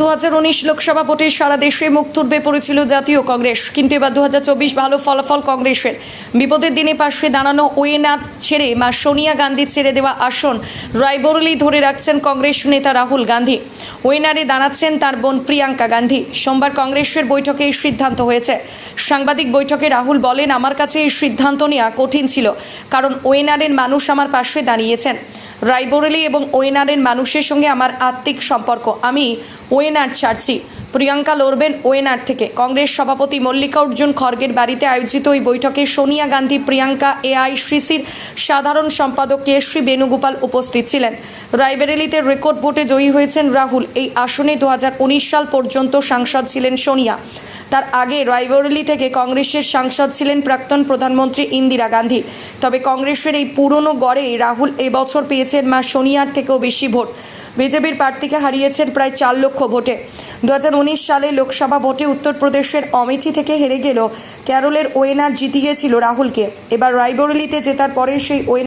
দু লোকসভা ভোটে সারা দেশে মুখ তুলবে পড়েছিল জাতীয় কংগ্রেস। কিন্তু এবার দু ভালো ফলাফল কংগ্রেসের। বিপদের দিনে পাশে দাঁড়ানো ওয়েনাথ ছেড়ে মা সোনিয়া গান্ধী ছেড়ে দেওয়া আসন রায়বরেলি ধরে রাখছেন কংগ্রেস নেতা রাহুল গান্ধী। ওয়েনারে দাঁড়াচ্ছেন তার বোন প্রিয়াঙ্কা গান্ধী। সোমবার কংগ্রেসের বৈঠকে এই সিদ্ধান্ত হয়েছে। সাংবাদিক বৈঠকে রাহুল বলেন, আমার কাছে এই সিদ্ধান্ত নেওয়া কঠিন ছিল, কারণ ওয়েনারের মানুষ আমার পাশে দাঁড়িয়েছেন। রায়বরেলি এবং ওয়েনারের মানুষের সঙ্গে আমার আত্মিক সম্পর্ক। আমি ওয়েনার ছাড়ছি। প্রিয়াঙ্কা লড়বেন ওয়েনার থেকে। কংগ্রেস সভাপতি মল্লিকা অর্জুন খড়গের বাড়িতে আয়োজিত ওই বৈঠকে সোনিয়া গান্ধী, প্রিয়াঙ্কা এআইসিসির সাধারণ সম্পাদক কে শ্রী বেণুগোপাল উপস্থিত ছিলেন। রায়বেরেলিতে রেকর্ড ভোটে জয়ী হয়েছেন রাহুল। এই আসনে দু হাজার উনিশ সাল পর্যন্ত সাংসদ ছিলেন সোনিয়া। তার আগে রায়বরেলি থেকে কংগ্রেসের সাংসদ ছিলেন প্রাক্তন প্রধানমন্ত্রী ইন্দিরা গান্ধী। তবে কংগ্রেসের এই পুরনো গড়ে রাহুল এবছর পেয়েছেন মা সোনিয়ার থেকেও বেশি ভোট। বিজেপির প্রার্থীকে হারিয়েছেন প্রায় চার লক্ষ ভোটে। দু হাজার উনিশ সালে লোকসভা ভোটে উত্তরপ্রদেশের অমেঠি থেকে হেরে গেল কেরলের ওয়েনার জিতিয়েছিল রাহুলকে। এবার রায়বরেলিতে জেতার পরে সেই ওয়েন